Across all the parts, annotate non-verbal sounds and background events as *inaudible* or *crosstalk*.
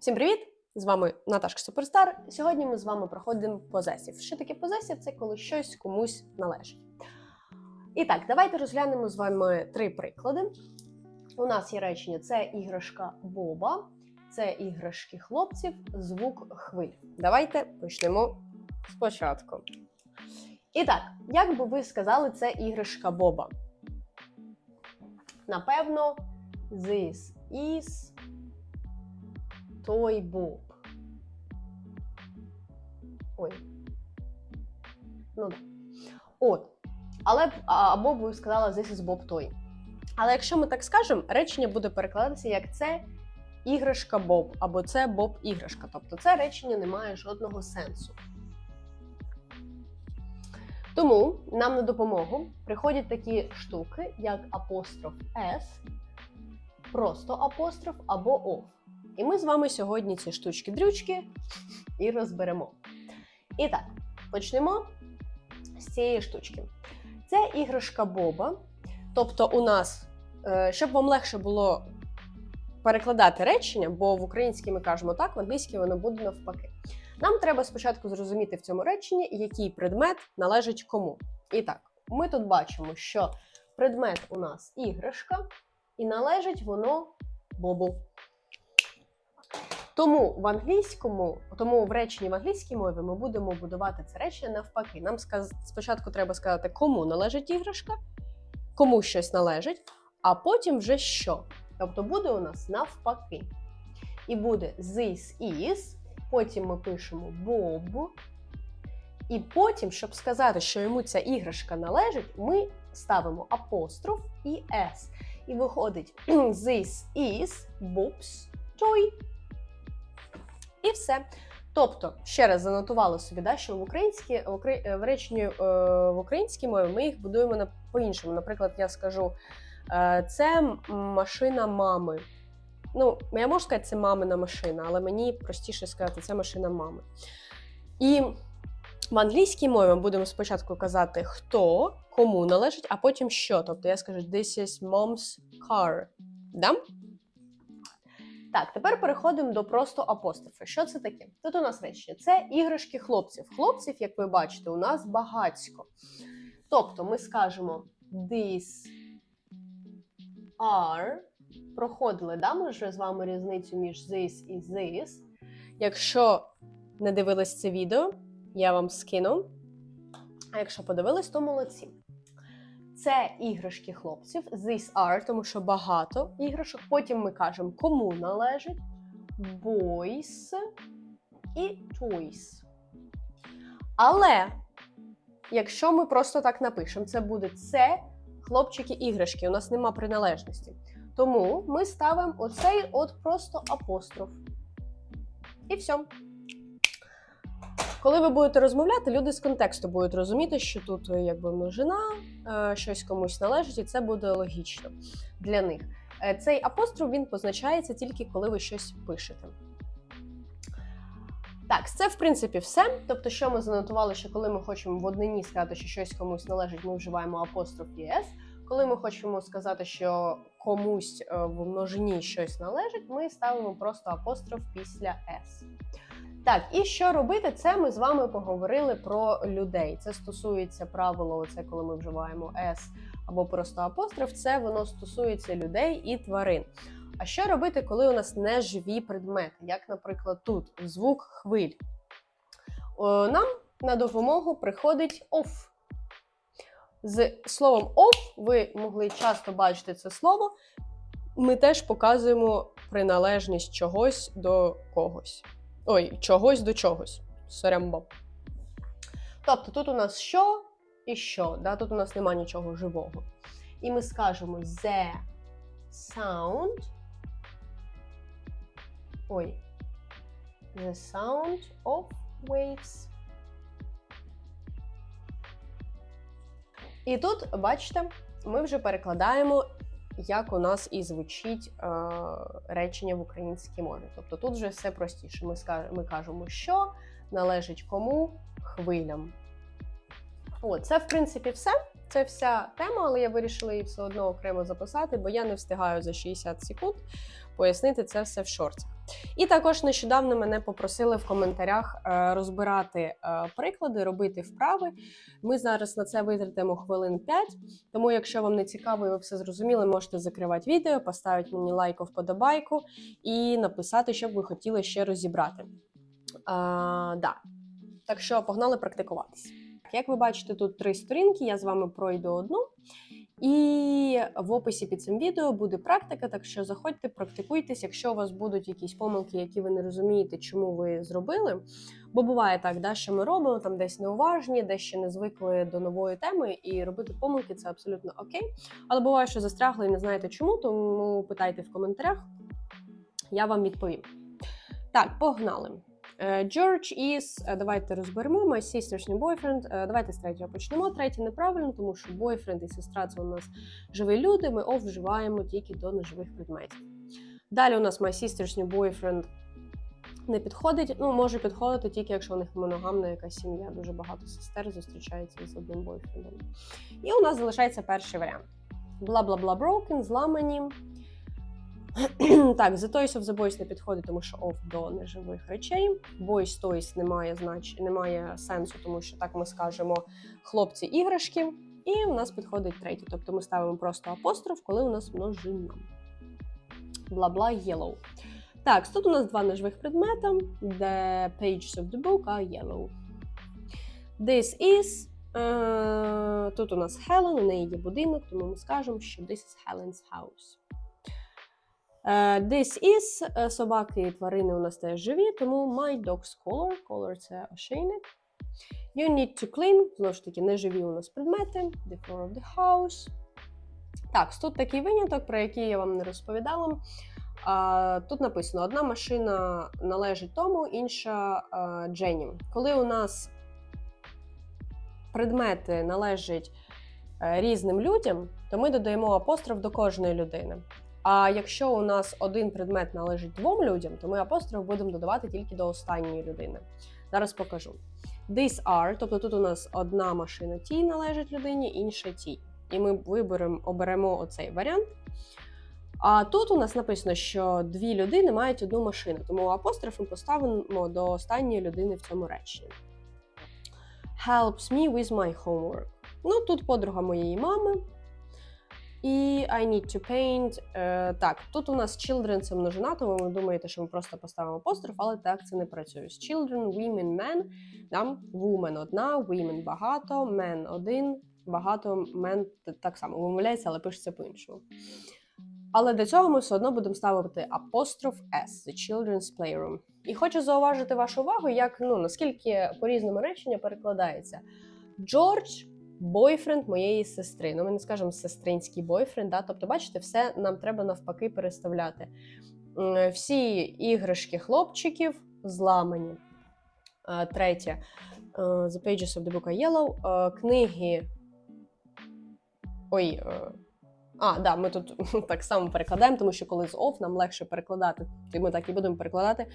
Всім привіт! З вами Наташка Суперстар. Сьогодні ми з вами проходимо позесів. Що таке позесів? Це коли щось комусь належить. І так, давайте розглянемо з вами три приклади. У нас є речення: це іграшка Боба, це іграшки хлопців, звук хвиль. Давайте почнемо спочатку. І так, як би ви сказали, це іграшка Боба? Напевно, this is той Боб. Ой. Ну да. От. Але або ви сказали this is Bob той. Але якщо ми так скажемо, речення буде перекладатися як це іграшка Боб, або це Боб іграшка. Тобто це речення не має жодного сенсу. Тому нам на допомогу приходять такі штуки, як апостроф S, просто апостроф або OFF. І ми з вами сьогодні ці штучки-дрючки і розберемо. І так, почнемо з цієї штучки. Це іграшка Боба. Тобто, у нас, е, щоб вам легше було перекладати речення, бо в українській ми кажемо так, в англійській воно буде навпаки. Нам треба спочатку зрозуміти в цьому реченні, який предмет належить кому. І так, ми тут бачимо, що предмет у нас іграшка, і належить воно Бобу. Тому в англійському, тому в реченні в англійській мові ми будемо будувати це речення навпаки. Нам сказ... спочатку треба сказати, кому належить іграшка, кому щось належить, а потім вже що. Тобто буде у нас навпаки. І буде this is, потім ми пишемо Bob. І потім, щоб сказати, що йому ця іграшка належить, ми ставимо апостроф і s. І виходить *clears throat* this is Bob's toy. І все. Тобто, ще раз занотували собі, да, що в українській е, в реченні е, в українській мові ми їх будуємо на по-іншому. Наприклад, я скажу: е, це машина мами. Ну, я можу сказати, це мамина машина, але мені простіше сказати, це машина мами. І в англійській мові ми будемо спочатку казати, хто кому належить, а потім що. Тобто я скажу This is mom's car. Да? Так, тепер переходимо до просто апострофи. Що це таке? Тут у нас речення. Це іграшки хлопців. Хлопців, як ви бачите, у нас багатько. Тобто ми скажемо these are. Проходили, да, ми вже з вами різницю між this і this. Якщо не дивились це відео, я вам скину. А якщо подивились, то молодці. Це іграшки хлопців. These are, тому що багато іграшок. Потім ми кажемо, кому належить boys і toys. Але якщо ми просто так напишемо, це буде це хлопчики-іграшки. У нас нема приналежності. Тому ми ставимо оцей от просто апостроф. І все. Коли ви будете розмовляти, люди з контексту будуть розуміти, що тут е, якби множина, е, щось комусь належить, і це буде логічно для них. Е, Цей апостроф він позначається тільки коли ви щось пишете. Так, це в принципі все. Тобто, що ми занотували, що коли ми хочемо в однині сказати, що щось комусь належить, ми вживаємо апостроф і «с». Коли ми хочемо сказати, що комусь в множині щось належить, ми ставимо просто апостроф після «с». Так, і що робити? Це ми з вами поговорили про людей. Це стосується правила, оце коли ми вживаємо «с» або просто апостроф, це воно стосується людей і тварин. А що робити, коли у нас не живі предмети, як, наприклад, тут звук хвиль? Нам на допомогу приходить off. З словом off ви могли часто бачити це слово. Ми теж показуємо приналежність чогось до когось. Ой, чогось до чогось. Сорембо. Тобто тут у нас що і що. Да? Тут у нас нема нічого живого. І ми скажемо the sound. Ой. The sound of waves. І тут, бачите, ми вже перекладаємо, як у нас і звучить е, речення в українській мові. Тобто тут вже все простіше. Ми, ми кажемо, що належить кому хвилям. От, це, в принципі, все. Це вся тема, але я вирішила її все одно окремо записати, бо я не встигаю за 60 секунд пояснити це все в шортах. І також нещодавно мене попросили в коментарях е, розбирати е, приклади, робити вправи. Ми зараз на це витратимо хвилин 5, тому якщо вам не цікаво і ви все зрозуміли, можете закривати відео, поставити мені лайк, вподобайку і написати, що б ви хотіли ще розібрати. А, да. Так що погнали практикуватись. Як ви бачите, тут три сторінки, я з вами пройду одну. І в описі під цим відео буде практика, так що заходьте, практикуйтесь, якщо у вас будуть якісь помилки, які ви не розумієте, чому ви зробили. Бо буває так, да, що ми робимо там десь неуважні, десь ще не звикли до нової теми, і робити помилки це абсолютно окей. Але буває, що застрягли і не знаєте чому, тому питайте в коментарях, я вам відповім. Так, погнали. Е, George is, е, давайте розберемо, my sister's new boyfriend. Е, Давайте з третього почнемо. Третє неправильно, тому що бойфренд і сестра це у нас живі люди. Ми of тільки до неживих предметів. Далі у нас my sister's new boyfriend не підходить. Ну, може підходити тільки, якщо у них моногамна якась сім'я. Дуже багато сестер зустрічається з одним бойфрендом. І у нас залишається перший варіант. Бла-бла-бла broken, зламані. *clears throat* так, The Toys of the Boys не підходить, тому що off до неживих речей. Boys Toys немає знач... немає сенсу, тому що так ми скажемо хлопці іграшки. І у нас підходить третій. Тобто ми ставимо просто апостроф, коли у нас множина. Бла-бла yellow. Так, тут у нас два неживих предмета. The pages of the book are yellow. This is. Е, тут у нас Helen, у неї є будинок, тому ми скажемо, що this is Helen's house. Е, This is е, собаки і тварини у нас теж живі, тому my dog's color. Color це ошейник. You need to clean. Знову ж таки, неживі у нас предмети. The floor of the house. Так, тут такий виняток, про який я вам не розповідала. Тут написано: одна машина належить тому, інша а, Дженні. Коли у нас предмети належать е, різним людям, то ми додаємо апостроф до кожної людини. А якщо у нас один предмет належить двом людям, то ми апостроф будемо додавати тільки до останньої людини. Зараз покажу. These are, тобто тут у нас одна машина тій належить людині, інша тій. І ми виберемо, оберемо оцей варіант. А тут у нас написано, що дві людини мають одну машину, тому апостроф ми поставимо до останньої людини в цьому реченні. Helps me with my homework. Ну, тут подруга моєї мами. І I need to paint. Е, так, тут у нас children це множина, тому ви думаєте, що ми просто поставимо апостроф, але так це не працює. З children, women, men. Да? Woman одна, women багато, men один, багато men так само вимовляється, але пишеться по-іншому. Але до цього ми все одно будемо ставити апостроф S, the children's playroom. І хочу зауважити вашу увагу, як ну наскільки по різному речення перекладається. Джордж бойфренд моєї сестри. Ну, ми не скажемо сестринський бойфренд. Да? Тобто, бачите, все нам треба навпаки переставляти. Всі іграшки хлопчиків зламані. Третє. The pages of the book are yellow. Книги. Ой. е, А, да, ми тут *laughs* так само перекладаємо, тому що коли з off нам легше перекладати. Ми так і будемо перекладати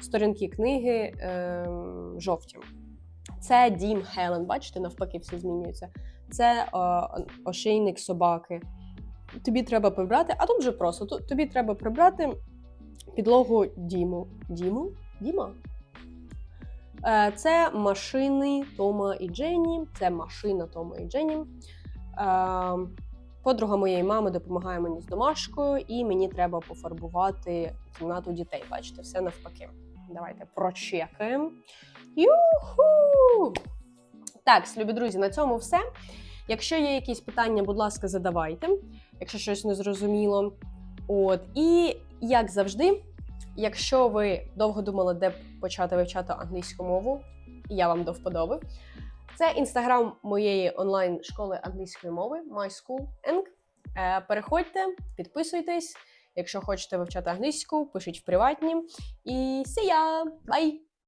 сторінки книги е, жовті. Це дім Хелен. Бачите, навпаки, все змінюється. Це о, ошейник собаки. Тобі треба прибрати, а тут вже просто. Тобі треба прибрати підлогу Діму. Діму? Діма? Е, Це машини Тома і Дженні. Це машина Тома і Дженні. Е, Подруга моєї мами допомагає мені з домашкою, і мені треба пофарбувати кімнату дітей. Бачите, все навпаки. Давайте прочекаємо. Юху! Так, любі друзі, на цьому все. Якщо є якісь питання, будь ласка, задавайте, якщо щось не зрозуміло. От, і як завжди, якщо ви довго думали, де почати вивчати англійську мову, я вам до вподоби, це інстаграм моєї онлайн-школи англійської мови My School Eng. Е, Переходьте, підписуйтесь. Якщо хочете вивчати англійську, пишіть в приватні. І ya! Bye!